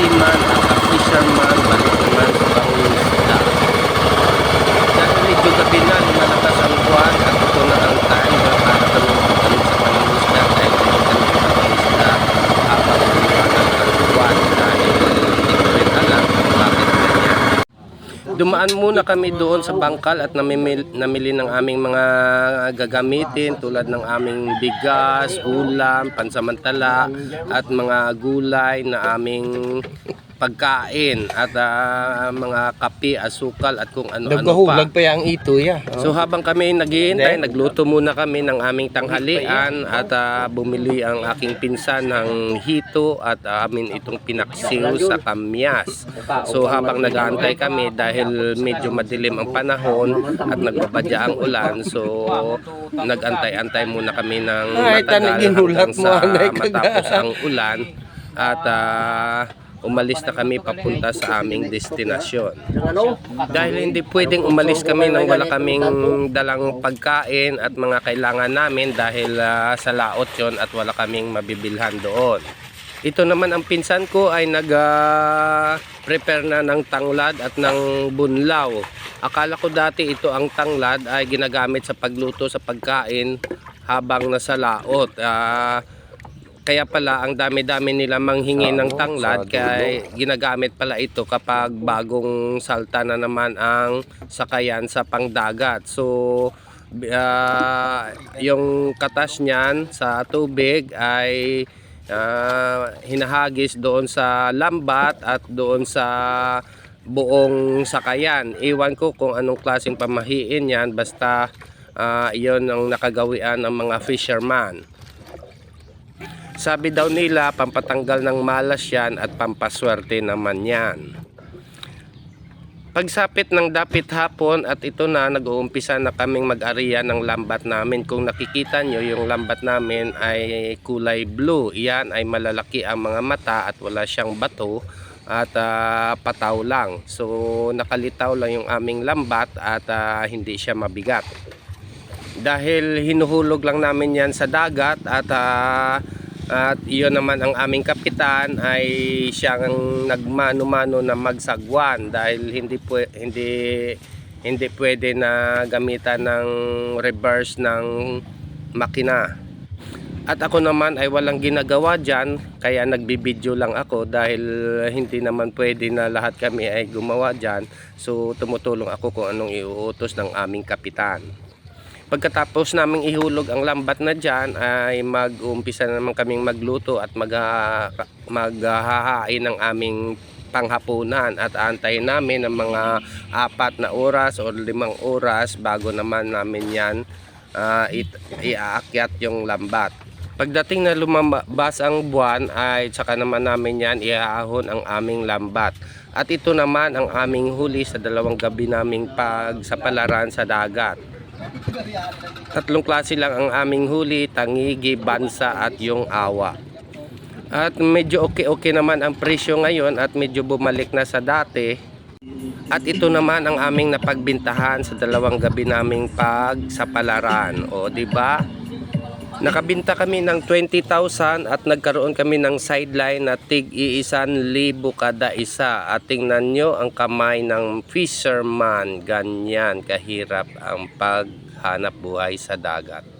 seaman at sa fisherman balik naman sa pangingisda. Dahil medyo gabi na, lumalakas ang buwan at ito na ang time na para kami magbalik sa pangingisda dahil hindi kami pangingisda habang lumakas ang buwan dahil hindi ko rin alam kung bakit ganyan. Dumaan muna kami doon sa bangkal at namimil, namili ng aming mga gagamitin tulad ng aming bigas, ulam, pansamantala at mga gulay na aming pagkain at ah, mga kape, asukal at kung ano-ano pa. Nagkahulag pa yung ito ya. So habang kami naghihintay, nagluto muna kami ng aming tanghalian at ah, bumili ang aking pinsan ng hito at ah, amin itong pinaksiw sa kamyas. So habang nag-aantay kami dahil medyo madilim ang panahon at nagbabadya ang ulan, so nag-antay-antay muna kami ng matagal hanggang sa matapos ang ulan at ah, umalis na kami papunta sa aming destinasyon. Dahil hindi pwedeng umalis kami nang wala kaming dalang pagkain at mga kailangan namin dahil ah, sa laot yon at wala kaming mabibilhan doon. Ito naman ang pinsan ko ay nag-prepare na ng tanglad at ng bunlaw. Akala ko dati ito ang tanglad ay ginagamit sa pagluto sa pagkain habang nasa laot. Ah, kaya pala ang dami-dami nila manghingi ng tanglad kaya ginagamit pala ito kapag bagong salta na naman ang sakayan sa pangdagat. So ah, yung katas niyan sa tubig ay ah, hinahagis doon sa lambat at doon sa buong sakayan. Iwan ko kung anong klaseng pamahiin yan basta ah, iyon ang nakagawian ng mga fisherman. Sabi daw nila, pampatanggal ng malas yan at pampaswerte naman yan. Pagsapit ng dapit hapon at ito na, nag-uumpisa na kaming mag-ariya ng lambat namin. Kung nakikita nyo, yung lambat namin ay kulay blue. Yan ay malalaki ang mga mata at wala siyang bato at ah, pataw lang. So nakalitaw lang yung aming lambat at ah, hindi siya mabigat dahil hinuhulog lang namin yan sa dagat at ah, at iyon naman ang aming kapitan ay siyang nagmano-mano na magsagwan dahil hindi hindi hindi pwede na gamitan ng reverse ng makina. At ako naman ay walang ginagawa dyan kaya nagbibideo lang ako dahil hindi naman pwede na lahat kami ay gumawa dyan. So tumutulong ako kung anong iuutos ng aming kapitan. Pagkatapos naming ihulog ang lambat na dyan ay mag-uumpisa na naman kaming magluto at mag maghahain ng aming panghapunan at antayin namin ng mga apat na oras o limang oras bago naman namin yan ah, it- iaakyat yung lambat. Pagdating na lumabas ang buwan ay tsaka naman namin yan iahon ang aming lambat. At ito naman ang aming huli sa dalawang gabi naming pagsapalaran sa dagat. Tatlong klase lang ang aming huli, tangigi, bansa at yung awa. At medyo okay-okay naman ang presyo ngayon at medyo bumalik na sa dati. At ito naman ang aming napagbintahan sa dalawang gabi naming pagsapalaran. O, di ba? Nakabinta kami ng 20,000 at nagkaroon kami ng sideline na tig iisan libo kada isa. At tingnan nyo ang kamay ng fisherman. Ganyan kahirap ang paghanap buhay sa dagat.